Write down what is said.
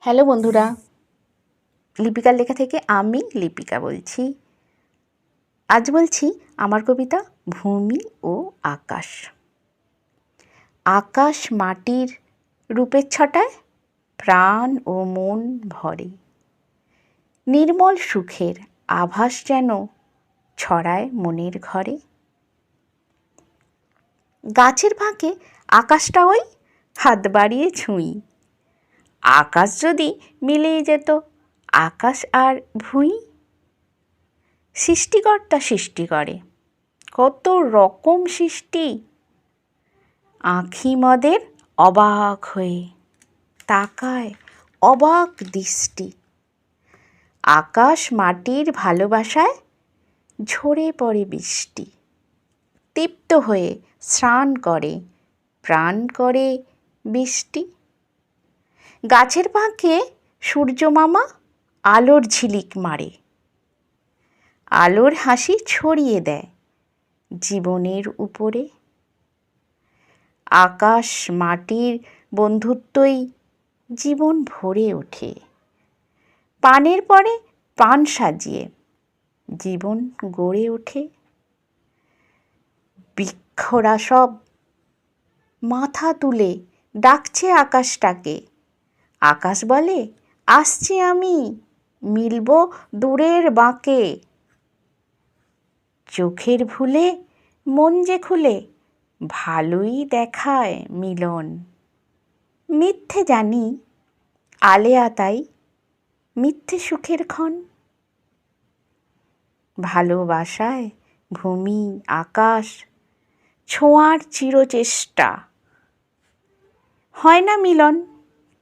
Hello বন্ধুরা, লিপিকার লেখা থেকে আমি লিপিকা বলছি। আজ বলছি আমার কবিতা ভূমি ও আকাশ। আকাশ মাটির রূপের ছটায় প্রাণ ও মন ভরে। নির্মল সুখের আভাস যেন ছড়ায় মনের ঘরে। গাছের ফাঁকে আকাশটা ওই হাত বাড়িয়ে ছুঁই। আকাশ যদি মিলেই যেত, আকাশ আর ভুঁই? সৃষ্টিকর্তা সৃষ্টি করে। কত রকম সৃষ্টি। আঁখি মদের অবাক হয়ে, তাকায় অবাক দৃষ্টি। আকাশ মাটির ভালোবাসায় ঝরে পড়ে বৃষ্টি। তৃপ্ত হয়ে স্নান করে, প্রাণ করে বৃষ্টি। গাছের পাঁকে সূর্য মামা আলোর ঝিলিক মারে। আলোর হাসি ছড়িয়ে দেয় জীবনের উপরে। আকাশ মাটির বন্ধুত্বই জীবন ভরে ওঠে। পানের পরে পান সাজিয়ে জীবন গড়ে ওঠে। বৃক্ষরা সব মাথা তুলে ডাকছে আকাশটাকে। আকাশ বলে, আসছি আমি, মিলব দূরের বাঁকে। চোখের ভুলে, মন যে খুলে, ভালোই দেখায় মিলন। মিথ্যে জানি, আলেয়া তাই, মিথ্যে সুখের ক্ষণ। ভালোবাসায় ভূমি, আকাশ, ছোঁয়ার চিরচেষ্টা। হয় না মিলন